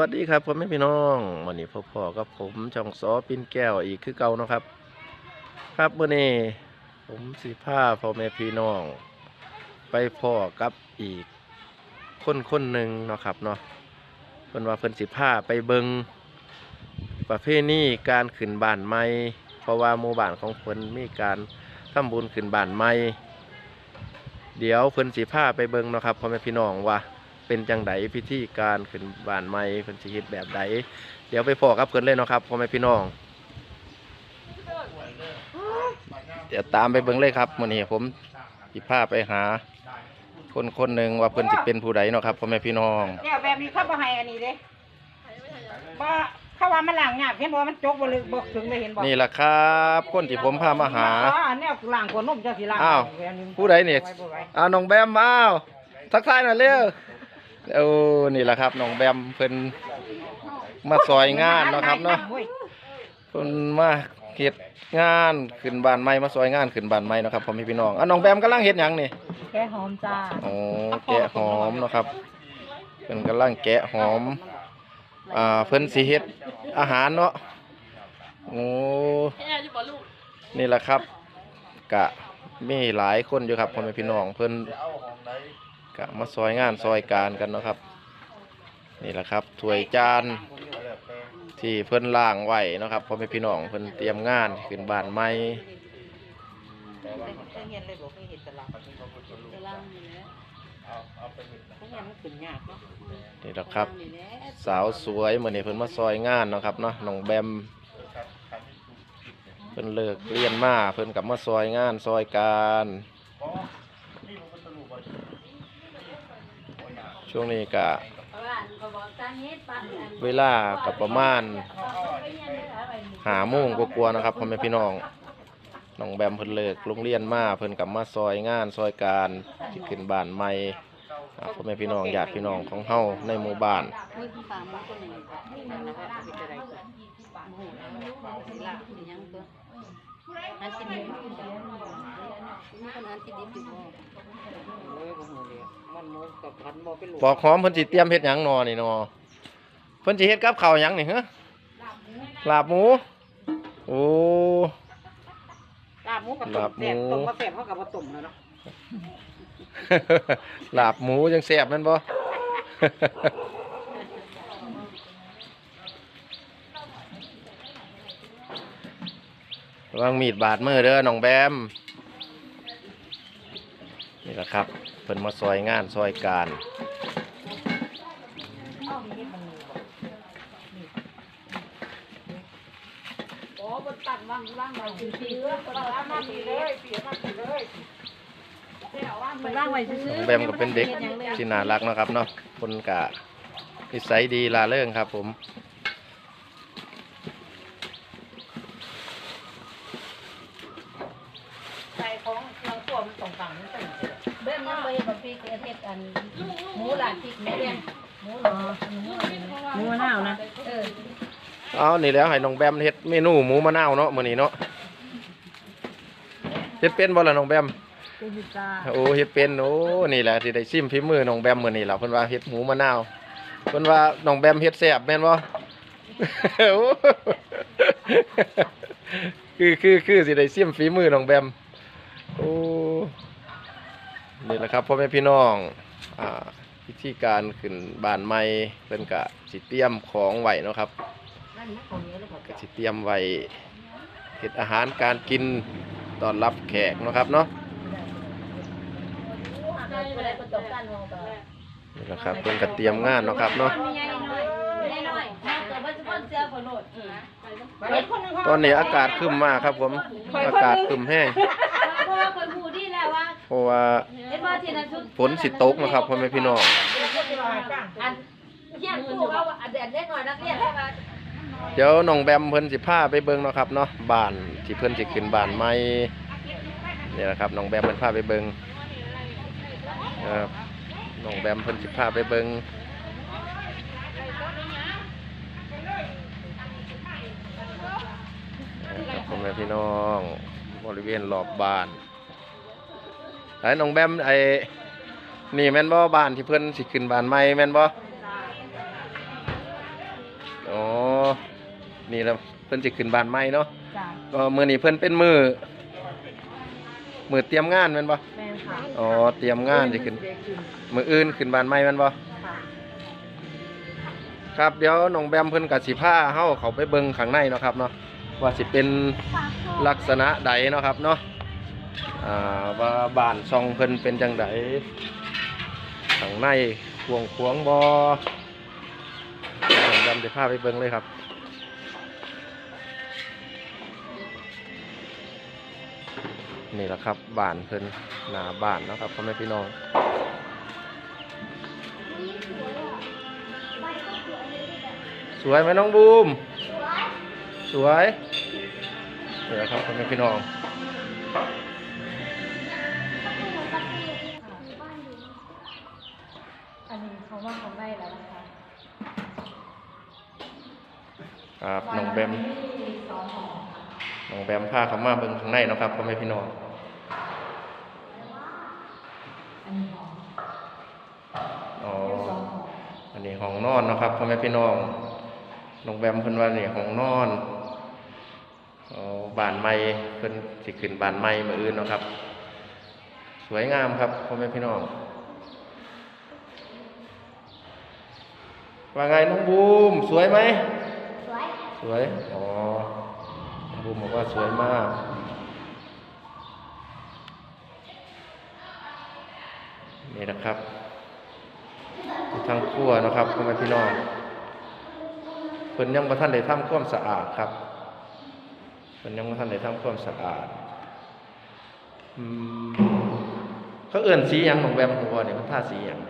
วัสดีครับพ่อแม่พี่น้องวันนี้พ่อๆกับผมช่องซอปินแก้วอีกคือเก่าเนาะครับ ครับมื่อนี้ผมสิพาพ่อแม่พี่น้อง ไปพ่อกับอีกคนคนหนึ่งเนาะครับเนาะเพิ่นว่าเพิ่นสิพาไปเบิงประเพณีการขึ้นบ้านใหม่เพราะว่าหมู่บ้านของเพิ่นมีการทำบุญขึ้นบ้านใหม่เดี๋ยวเพิ่นสิพาไปเบิงเนาะครับพ่อแม่พี่น้องว่า เป็นจังไดพิธีการขึ้นบ้านใหม่เพิ่นสิเฮ็ดแบบใดเดี๋ยวไปพอกับเพิ่นเลยเนาะครับพ่อแม่พี่น้อง เดี๋ยวตามไปเบิ่งเลยครับมื้อนี้ผมสิพาไปหา คนคนหนึ่งว่าเพิ่นสิเป็นผู้ใดเนาะครับพ่อแม่พี่น้อง เนี่ยแบบนี้เข้าบ่ให้อันนี้เด้บ่เข้าว่ามันล้างยากเห็นบ่มันจกบ่ลึกบ่ถึงได้เห็นบ่นี่ล่ะครับ คนที่ผมพามาหา อ๋อแนวล้างขวดนมจังสิล้างอ้าวแบบนี้ผู้ใดนี่ไว้บ่ไว้อ้าวน้องแบมมาอ้าวทักทายหน่อยเร็ว โอ้นี่ล่ะครับน้องแบมเพิ่นมาซอยงานเนาะครับเนาะโอ้ยเพิ่นมาเฮ็ดงานขึ้นบ้านใหม่มาซอยงานขึ้นบ้านใหม่เนาะครับพ่อแม่พี่น้องอะน้องแบมกำลังเฮ็ดหยังนี่แค่หอมจ้าโอ้แกะหอมเนาะครับเพิ่นกำลังแกะหอมอ่าเพิ่นสิเฮ็ดอาหารเนาะโอ้นี่แหละครับกะมีหลายคนอยู่ครับพ่อแม่พี่น้องเพิ่น กะมาซอยงานซอยการกันเนาะครับ นี่แหละครับถ้วยจานที่เพิ่อนล่างไหวเนาะครับพ่อแม่พี่น้องเพิ่อนเตรียมงานขึ้นบ้านใหม่เห็นเลยบ่เคยเห็นตลาดตลาดนี่แหละเพราะงั้นมันขึ้นยากเนาะนี่แหละครับ สาวสวยเหมือนเพิ่อนมาซอยงานเนาะครับเนาะน้องแบมเพิ่นเลิกเรียนมาเพิ่นกลับมาซอยงานซอยการ ช่วงนี้ก็เวลากับประมาณหาโมงกว่าๆนะครับพ่อแม่พี่น้องน้องแบมเพิ่นเลิกโรงเรียนมาเพิ่นกลับมาซอยงานซอยการสิขึ้นบ้านใหม่พ่อแม่พี่น้องญาติพี่น้องของเฮาในหมู่บ้าน มีที่ปากมันก็หนึ่งนั่นนะครับเป็นอะไรกันโอ้โหสิละเป็นยังตัวอันที่ดิบมีคนอันที่ดิบอยู่บ่เลยบ่ฮู้เลยมันหมูกับพันบ่เป็นลูกปอกหอมเพิ่นสิเตรียมเฮ็ดหยังนอนี่นอเพิ่นสิเฮ็ดกับข้าวหยังนี่ฮะลาบหมู โอ้ ลาบหมูกับต้ลามบหมู แซ่บต้มบ่แซ่บเขาก็บ่ต้มแล้วเนาะลาบหมูจังแซ่บแม่นบ่ วังมีดบาดมือเด้อน้องแบม นี่แหละครับเพิ่นมาซอยงานซอยการอ๋อบนตันวางวางไว้ซื่อๆคนละมาสิเลยเสียมาสิเลยเสียวางมันล่างไว้ซื่อน้อแบมก็เป็นเด็กที่น่ารักนะครับเนาะคนกะนิสัยดีลาเริงครับผม ใส่ของเราตัวมันตรงกลางมันตึง เบิ้มยังบ่เฮ็ดบ่พริกเฮ็ดอันหมูลาดพริกแม่เลี้ยงหมูหรอหมูหมูมะนาวนะเออ เอา นี่แล้วให้น้องแบมเฮ็ดเมนูหมูมะนาวเนาะมื้อนี้เนาะเฮ็ดเป็นบ่ล่ะน้องแบมเป็นจ้าโอ้เฮ็ดเป็นโอ้นี่แหละที่ได้ซิมฝีมือน้องแบมมื้อนี้ล่ะเพิ่นว่าเฮ็ดหมูมะนาวเพิ่นว่าน้องแบมเฮ็ดแซ่บแม่นบ่โอ้คือคือคือสิได้ซิมฝีมือน้องแบมโอ้นี่แหละครับพ่อแม่พี่น้องอ่าวิธีการขึ้นบ้านใหม่เพิ่นก็สิเตรียมของไว้เนาะครับ ก็สิเตรียมไว้เฮ็ดอาหารการกินต้อนรับแขกเนาะครับเนาะนี่แหละครับเพิ่นก็เตรียมงานเนาะครับเนาะตอนนี้อากาศครึ้มมากครับผม อากาศครึ้มแห้งเพราะว่าคนผู้ดีแล้วว่าเพราะว่าฝนสิตกนะครับพ่อแม่พี่น้องอันเฮียนผู้เอาอันแดดเล็กหน้อยนักเรียนแล้วว่า เดี๋ยวน้องแบมเพิ่นสิพาไปเบิ่งเนาะครับเนาะบานที่เพิ่นสิขึ้นบานใหม่นี่แหละครับน้องแบมเพิ่นพาไปเบิ่งครับน้องแบมเพิ่นสิพาไปเบิ่งนะครับพ่อแม่พี่น้องบริเวณรอบบานไอ้น้องแบมไอ้นี่แม่นบ่บ้านที่เพิ่นสิขึ้นบ้านใหม่แม่นบ่ นี่แล้วเพิ่นสิขึ้นบ้านใหม่เนาะจ้ะก็มื้อนี้เพิ่นเป็นมือมือเตรียมงานแม่นบ่แม่นค่ะอ๋อเตรียมงานสิขึ้น มื้ออื่นขึ้นบ้านใหม่แม่นบ่ค่ะครับเดี๋ยวน้องแบมเพิ่นก็สิพาเฮาเข้าไปเบิ่งข้างในเนาะครับเนาะว่าสิเป็นลักษณะใดเนาะครับเนาะอ่าว่าบ้านช่องเพิ่นเป็นจังไดข้างในควงควงบ่น้องแบมสิพาไปเบิ่งเลยครับ นี่แหละครับบ้านเพิ่นหน้าบ้านเนาะครับพ่อแม่พี่น้องสวยไหมน้องบูม สวยนี่แหละครับพ่อแม่พี่น้อง อันนี้เขาว่าเขาได้แล้วนะคะครับน้องแบม น้องแบมพาเขามาเบิ่งข้างในเนาะครับพ่อแม่พี่น้องอันนี้ของอ๋อสองของอันนี้ห้องนอนเนาะครับพ่อแม่พี่น้องน้องแบมเพิ่นว่านี่ห้องนอนอ๋อบ้านใหม่เพิ่นสิขึ้นบ้านใหม่มื้ออื่นเนาะครับ สวยงามครับพ่อแม่พี่น้องว่าไงน้องบูม สวยไหมสวย สวย อ๋อน้อง บูมบอกว่าสวยมากนี่นะครับอยู่ทางครัวนะครับพ่อแม่พี่น้องเพิ่นยังบ่ทันได้ทำความสะอาดครับเพิ่นยังบ่ทันได้ทำความสะอาดอืมเขาเอื่นสีหยังของแบมหัวเนี่ยมันท่าสีหยัง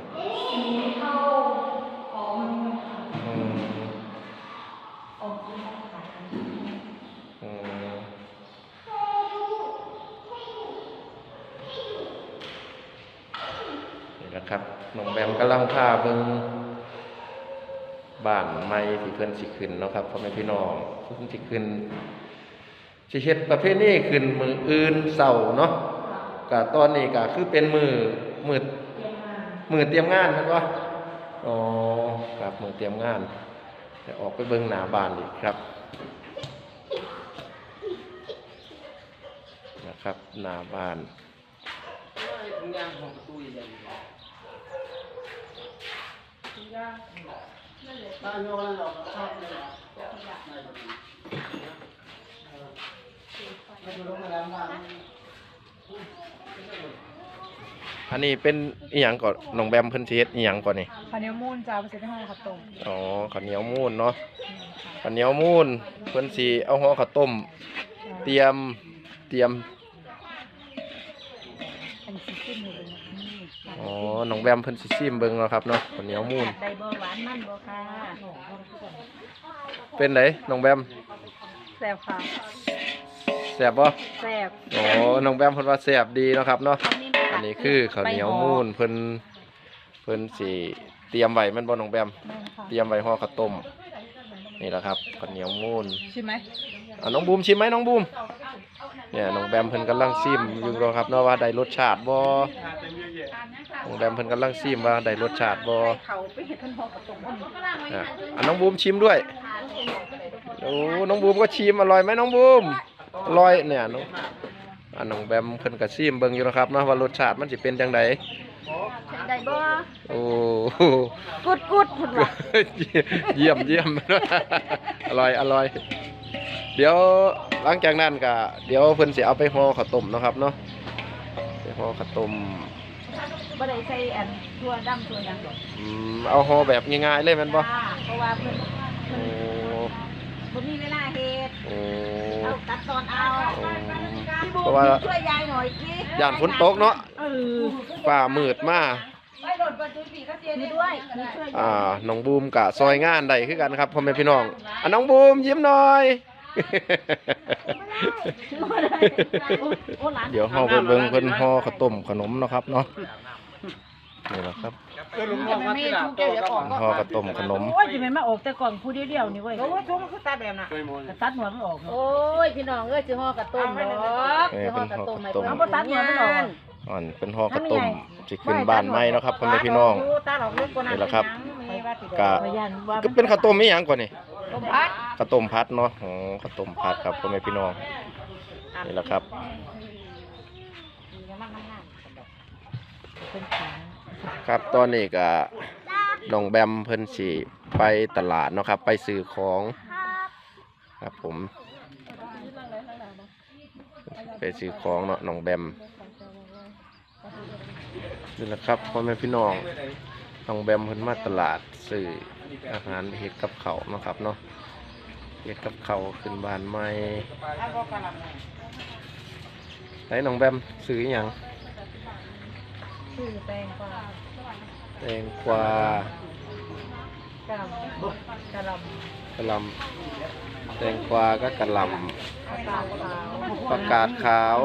นะครับน้องแบมกำลังพาเบิ่งบ้านใหม่ที่เพิ่นสิขึ้นเนาะครับพ่อแม่พี่น้องเพิ่นสิขึ้นสิเฮ็ดประเภทนี้ขึ้นมืออื่นเสาเนาะก็ตอนนี้ก็คือเป็นมือมือมือเตรียมงานแมันวะอ๋อครับมือเตรียมงานเดี๋ยวออกไปเบิ้งหน้าบ้านอีกครับนะครับหน้าบ้าน อันนี้เป็นอีหยังก่อนน้องแบมเพิ่นสิเฮ็ดอีหยังก่อนนี่ข้าวเหนียวมูนจ้าไปเสร็จในห้องข้าวต้มอ๋อข้าวเหนียวมูนเนาะข้าวเหนียวมูนเพิ่นสิเอาห่อข้าวต้ม เตรียมเตรียม อันนี้ซิมเลยนี่ อ๋อน้องแบมเพิ่นสิซิมเบิ่งเนาะครับเนาะข้าวเหนียวมูนได้บ่หวานมันบ่ค่ะเป็นไดน้องแบมแซ่บค่ะแซ่บบ่แซ่บอ๋อน้องแบมเพิ่นว่าแซ่บดีเนาะครับเนาะอันนี้คือข้าวเหนียวมูนเพิ่นเพิ่นสิเตรียมไว้แมันบ่น้องแบมแม่นค่ะเตรียมไว้ห่อข้าวต้มนี่แหละครับข้าวเหนียวมูนใช่ไหมอะน้องบูมชิมไหมน้องบูมเนี่ยน้องแบมเพิ่นกำลังซิมอยู่เนาะครับเนาะว่าได้รสชาติบ่น้ องแบมเพิ่นกำลังซิมว่าได้รสชาติบ่เขาไปเห็ดท่านพ่อกับตรงอ้นอะอะน้องบูมชิมด้วยโอ้น้องบูมก็ชิมอร่อยไหมน้องบูมอร่อยเนี่ยน้องอะน้องแบมเพิ่นก็ซิมเบิ่งอยู่นะครับเนาะว่ารสชาติมันสิเป็นจังไดได้บ่โอ้กุดกุดพุ่นว่ะเยี่ยมเยี่ยมอร่อยอร่อย เดี๋ยวหลังจากนั้นก็เดี๋ยวเพิ่นสิเอาไปห่อข้าวต้มเนาะครับเนาะไปห่อข้าวต้ม บ่ได้ใส่อันทั่วดำทั่วหยังดอกอืมเอาห่อแบบง่ายๆเลยแม่นบ่จ้าเพราะว่าเพิ่นโอ้บ่มีเวลาเฮ็ดโอ้ เอาตัดตอนเอาโอ้พี่บูเพราะว่า ช่วยยายหน่อยสิย่านฝนตกเนาะเออฟ้ามืดมามีด้วยมีช่วยยายอ่าน้องบูมกะซอยงานได้คือกันครับพ่อแม่พี่น้องอะน้องบูมยิ้มหน่อยโอ้หลานเดี๋ยวเฮาไปเบิ่งเพิ่นห่อข้าวต้มขนมเนาะครับเนาะ นี่แหละครับไม่ทุกเจ้าอย่าออกห่อข้าวต้มขนม โอ้ยจะไม่มาออกแต่กล่องผู้เดียวๆนี่เว้ยโอ้ยทุกมันคือตาแบบน่ะกระตัดหัวมันออกเนาะโอ้ยพี่น้องเอ้ยสิห่อกระต้มดอกเอ้ยสิห่อกระต้มให้เป็นห่เพิ่อนข้าวต้มบ่ตัดหัวมันออก อ่อนเป็นห่อข้าวต้มสิขึ้นบ้านใหม่เนาะครับพ่อแม่พี่น้อง ตาดอกเล็กกว่านั้นนี่แหละครับมีว่าสิกะพยานว่าก็เป็นข้าวต้มอีหยังก่อนนี่ต้มพัดข้าวต้มพัดเนาะอ๋อข้าวต้มพัดครับพ่อแม่พี่น้องนี่แหละครับมีน้ำมันน้ำมันเป็นขา ครับตอนนี้ก็น้องแบมเพิ่นสิไปตลาดเนาะครับ ไปซื้อของครับผม ไปซื้อของเนาะน้องแบมนี่แหละครับพ่อแม่พี่น้องน้องแบมเพิ่นมาตลาดซื้ออาหารเฮ็ดกับเขาเนาะครับเนาะเฮ็ดกับเขาขึ้นบานใหม่ไหนน้องแบมซื้ออหยัง ชื่อแตงกวาแตงกวากะหล่ำกะหล่ำกะหล่ำแตงกวาก็กะหล่ปลากาดขาวำผักกาดขาว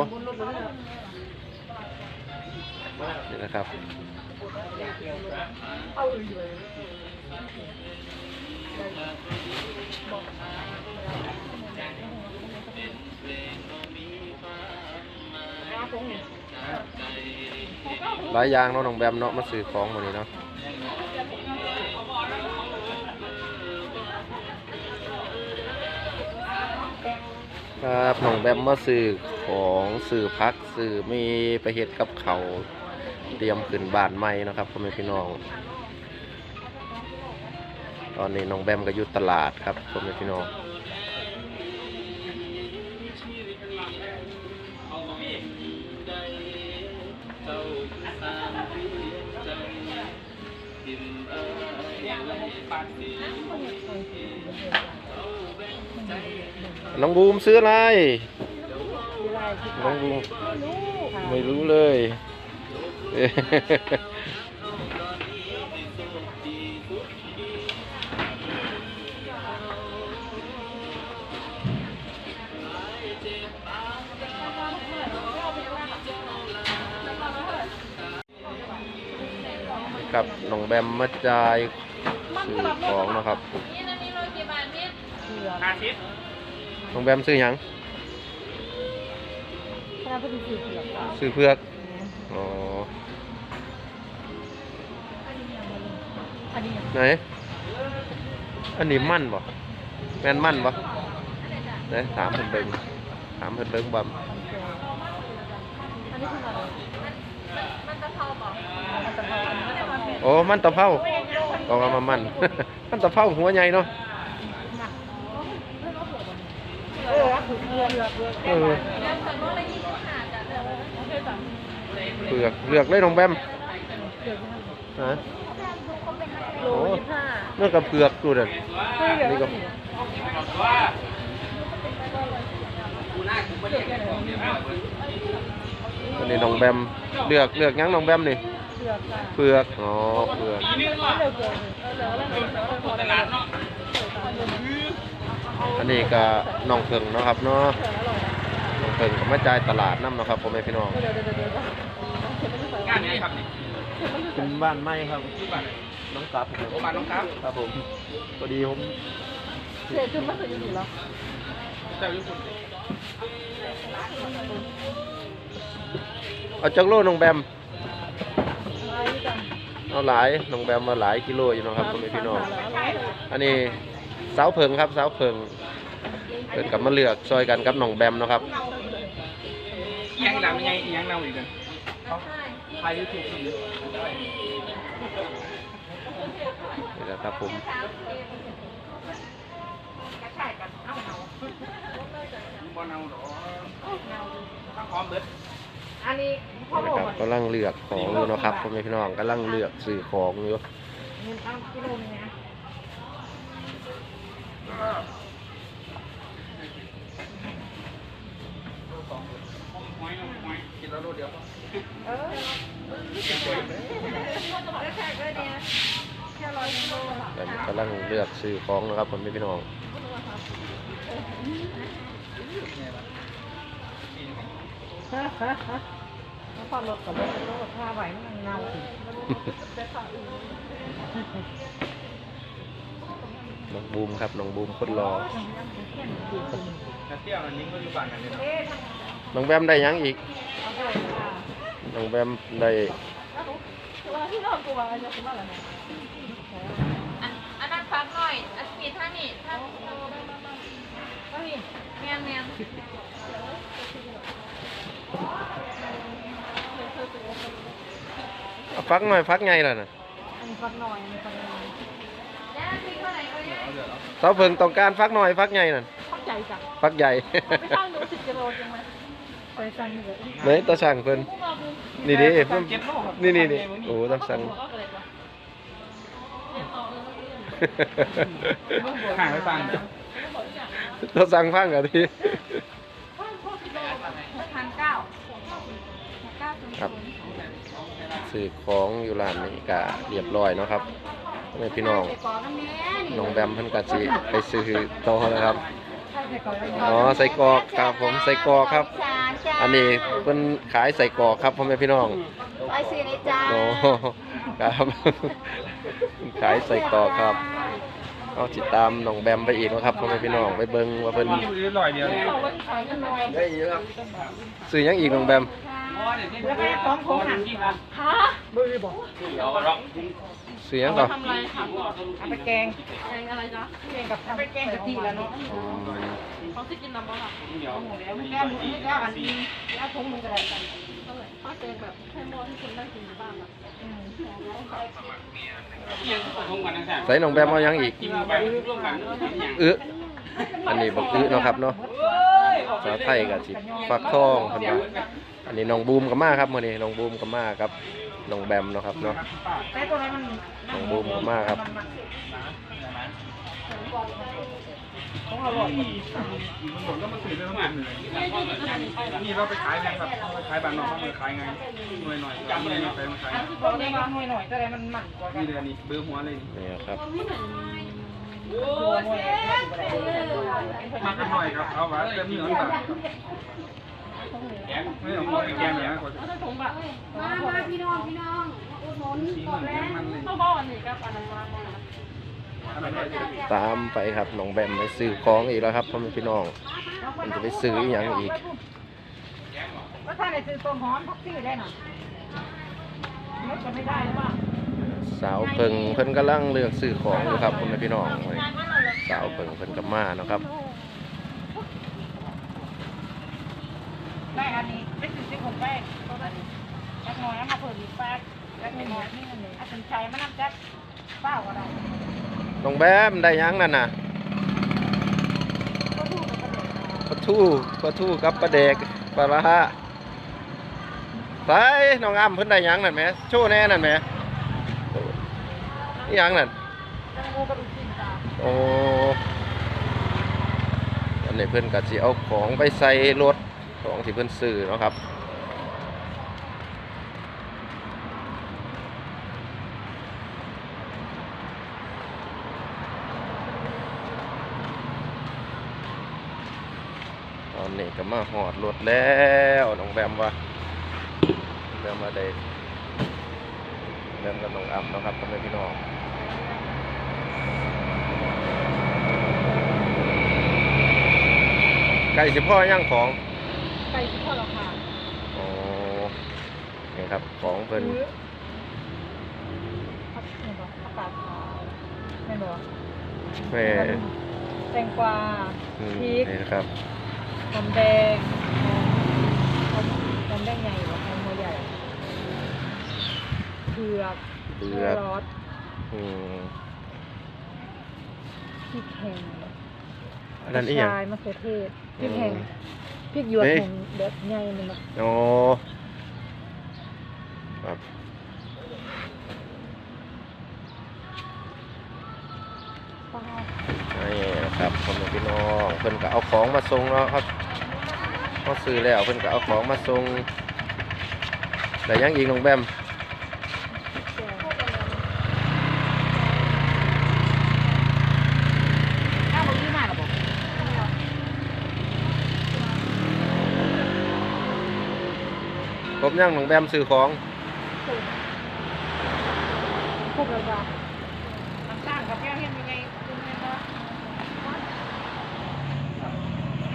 นี่นะครับ หลายอย่างเนาะน้องแบมเนาะมาซื้อของวันนี้เนาะครับน้องแบมมาซื้อของซื้อพักซื้อมีไปเฮ็ดกับเขาเตรียมขึ้นบานใหม่นะครับพ่อแม่พี่น้อง ตอนนี้น้องแบมก็อยู่ตลาดครับพ่อแม่พี่น้อง น้องบูมซื้ออะไร น้องบูมไม่รู้เลยเอ๊ะครับน้องแบมมาจ่ายซื้อของเนาะครับ น้องแบมซื้อหยังคณะผู้ดีสื่อเผือกซื้อเพือกอ๋ออันนี้ไหนอันนี้มั่นบ่แม่นมั่นบ่ไหนถามเพิ่นเบิ่งถามเพิ่นเบิ่งบ่อันนี้คืออะไรมันตะเภาบอกมันตะเภาอันนี้มันตะเภาโอ้มันตะเภาต้องเอามามั่น มันตะเภาหัวใหญ่เนาะ เออคือเผือกเผือกเออเปลือกเลือกเลยน้องแบมฮะโลยี่ห้านั่นก็เปลือกดูเด้อนี่นี่ก็ก็อันนี้น้องแบมเลือกเลือกยังน้องแบมนี่เผือกค่ะเปลือกอ๋อเปลือกเลื อกเผือกเออเหลือแล้วเหลือแล้วพอแล้วอันนี้ก็น้องเพิงเนาะครับเนาะน้องเพิงก็มาจ่ายตลาดน้ำเนาะครับพ่อแม่พี่น้องเดี๋ยวเดี๋ยวเดี๋ยวงานนี้ครับนี่เป็นบ้านไม้ครับชื่อบ้านอะไรน้องกลับโอ้บ้านน้องครับครับผมพอดีผมเสียจุดมาถึงอยู่แล้วเจ้าอยู่คุณเอาจักรโลน้องแบมอะไรกันเอาหลายน้องแบมมาหลายกิโลอยู่เนาะครับพ่อแม่พี่น้อง อันนี้ สาวเพิงครับสาวเพิงเกิดกับมาเลือกซอยกันกับน้องแบมเนาะครับเอียงดำยังไงเอียงเน่าอีกเลยใครยูทูบอยู่นี่แหละครับผมบ่เน่าหรอข้าวหอมเบิดอันนี้พ่อนี่โลนะครับกำลังเลือกของอยู่เนาะครับพ่อแม่พี่น้องกำลังเลือกซื้อของอยู่เงินเอา กิโลนึงนะหอยหอยกินแล้วโลเดียวเออแค่ก็เนี่ยแค่ร้อยโลกำลังเลือกซื้อของนะครับพ่อแม่พี่น้องฮะฮะฮะแล้วพอรถกับรถรถผ้าไหวมันเงาถึง น้องบูมครับน้องบูมคนรอน้อยู่บ้านกันเลงแบมได้ยังอีกน้องแบมได้ที่เรากลัวจะเป็นอะไรนะอันนั้นฟังหน่อยอันปีทั้งนี่ถ้าก็นี่แมนแมนฟักหน่อยฟักไงล่ะน่ะอันนี้ฟักหน่อยอันนี้ฟักหน่อย แล้วพี่เท่าไหร่ก็เนี่ย เสาเพิงต้องการฟักหน่อยฟักไงนั่นฟักใหญ่จ้ะฟักใหญ่ไม่ช่างดูสิบกิโลจังไหมใส่สั่งเหลือไหนตาช่างเพิ่นนี่ดิเพิ่นนี่นี่นี่โอ้ต้องสั่งห่างไปฟังต้องสั่งฟังอะทีพันเก้าเก้าศูนย์ครับซื้อของอยู่ร้านนี้ก็เรียบร้อยเนาะครับ พ่อแม่พี่น้องไปกรอกน้ำแม่นี่น้องแบมเพิ่นก็สิไปซื้อต่อแล้วครับใช่ใส่ก่อนแล้วอ๋อใส่กรอกครับผมใส่กรอกครับสารจ้าอันนี้เพิ่นขายใส่กรอกครับพ่อแม่พี่น้องไปซื้อเลยจ้าโอ้ครับขายใส่กรอกครับ เอาติดตามน้องแบมไปอีกเนาะครับพ่อแม่พี่น้องไปเบิ่งว่าเพิ่นอยู่เรื่อยๆเดียวเลยได้อีกครับซื้อหยังอีกน้องแบมแล้วก็สองโค้งหันฮะมือบอกซื้อหยังก่อนทำอะไรค่ะเอาไปแกงแกงอะไรจ๊ะแกงกับทำไปแกงกะทิแล้วเนาะอืมเขาจะกินน้ำมันอะแล้วแก้มแก้มอันนี้แล้วถุงมือก็ได้กันเขาเจอแบบให้หม้อที่คุณนั่งกินอยู่บ้านอะยังทงกันนะจ๊ะใส่น้องแบมเอาหยังอีก กินไปร่วมกันอึอันนี้บักอึเนาะครับเนาะภาษาไทยก็สิฟักทองเพิ่นว่าอันนี้น้องบูมก็มาครับมื้อนี้น้องบูมก็มาครับน้องแบมเนาะครับเนาะแต่ตัวนั้นมันน้องบูมก็มาครับข องอร่อยผมก็มาซื้อเรื่องมันนี่เราไปขายแบบไปขายบางนอกมาขายไงหน่อยหน่อยๆนี่ไปมาขายบอกได้ว่าหน่อยหน่อยแต่มันมันกว่ากันนี่เลยนี่เบอร์หัวเลยนี่ครับตัวหน่อยมากันหน่อยครับเอาไว้เริ่มเหนือต่างไม่ต้องพูดแกมอย่างนั้นก่อนมามาพี่น้องพี่น้องอุดหนุนสีเหมือนมันเลยเขาบอกอันนี้ก็ปานามาอะไรไม่ได้ ตามไปครับน้องแบมไปซื้อของอีกแล้วครับพ่อแม่พี่น้อง มันจะไปซื้ออีหยังอีกว่าถ้าได้ซื้อต้นหอมพักซี่ได้หน่ะลดก็ไม่ได้หรือเปล่าสาวเพิงเพิ่นกำลังเลือกซื้อของอยู่ครับพ่อแม่พี่น้องสาวเพิงเพิ่นก็มาเนาะครับได้อันนี้ได้ซื้อซื้อผมแป้งตัวนี้แป้งน้อยเอามาเพิ่มอีกแป้งแป้งน้อยนี่อันนี้อาจารย์ชัยมันน้ำจักเปล่าอะไร น้องแบมได้ยังนั่นน่ะประเด็นปลาทูปลาทูกับปลาแดกปลาละฮะไปน้องอ้ำเพิ่นได้ยังนั่นแหมโชว์แน่นั่นแหมนี่ยังนั่นแตงโมกับลูกชิ้นตาโอ้อันนี้เพิ่นก็สิเอาของไปใส่รถของที่เพิ่นซื้อเนาะครับ ต อนนี้ก็มาหอดรถแล้วน้องแบมว่าน้องแบมมาได้แบมกับน้องอ่ำเนาะครับพ่อแม่พี่น้องไก่สิพ่อย่างของไปที่พ่อเราค่ะอ๋อนี่ครับของเพิ่นผักนี่บอกผักกาดขาวไม่บอกแม่แตงกวาอืมพริกนี่นะครับ หอมแดงหอมหอมแดงใหญ่หรือหอมหัวใหญ่เผือกเบืแคอกรอทอืมพริกแห้งอันนั้นอีหยังกระชายมะเขือเทศพริกแห้งพริกหยวดเฮ้ย แห้งแบบใหญ่นี่นะอ๋อครับนี่นะครับพ่อแม่พี่น้องเพิ่นก็เอาของมาส่งเนาะครับ พอซื้อแล้วเพิ่นก็เอาของมาส่งแต่ยังอีกน้องแบมข้าวมันยี่มากหรอบอกครบยังน้องแบมซื้อของ ครบแล้วจ้ะน้ำตาลกับแก้วเห็นยังไงคุณแม่ก็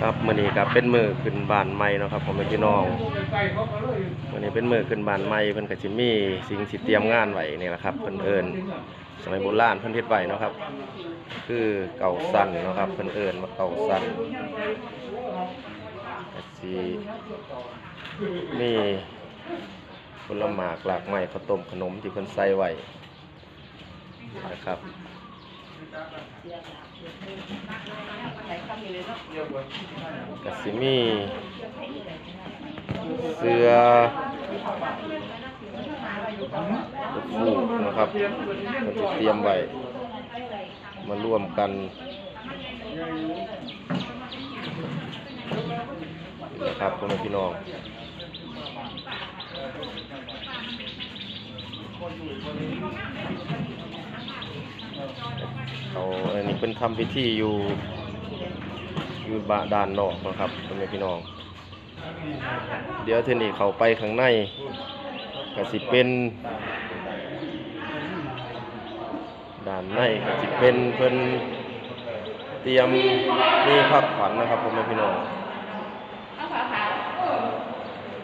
ครับมื้อนี้ครับเป็นมือขึ้นบานใหม่เนาะครับพ่อแม่พี่น้องมื้อนี้เป็นมือขึ้นบานใหม่เพิ่นก็สิมี่สิ่งสิเตรียมงานไว้นี่แหละครับเพิ่นเอิ้นสมัยโบราณเพิ่นเฮ็ดไว้เนาะครับ คือเก่าสั้นเนาะครับเพิ่นเอิ้นว่าเก่าสั้นก็สิมีผลหมากหลากไม้ข้าวต้มขนมที่เพิ่นใส่ไว้นะครับ ก็สิมีเสื้อฟูกนะครับก็จะเตรียมไว้มาร่วมกันนะครับพ่อแม่พี่น้อง เขาอันนี้เป็นทำพิธีอยู่อยู่บาด่านนอกนะครับพ่อแม่พี่น้อง เดี๋ยวเทนี่เขาไปข้างในก็สิเป็นด่านในก็สิเป็นเพิ่นเตรียมมีภาพขวัญนะครับพ่อแม่พี่น้อง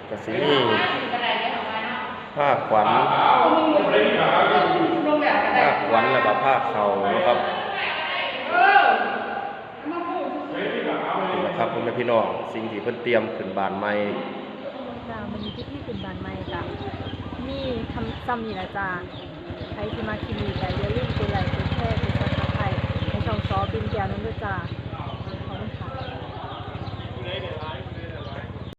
ก็สิมีภาพขวัญ วันแล้วก็ภาคเขานะครับนี่นะครับพ่อแม่พี่น้องสิ่งที่เพิ่นเตรียมขึ้นบานใหม่จ้ามันมีพิธีขึ้นบานใหม่จ้ะมีทำซ้ำนี่ละจ้าใครที่มาคลินิกก็อย่าลืมกดไลค์กดแชร์กดซับสไครต์ให้ช่องซอบินแก้วนั่นด้วยจ้า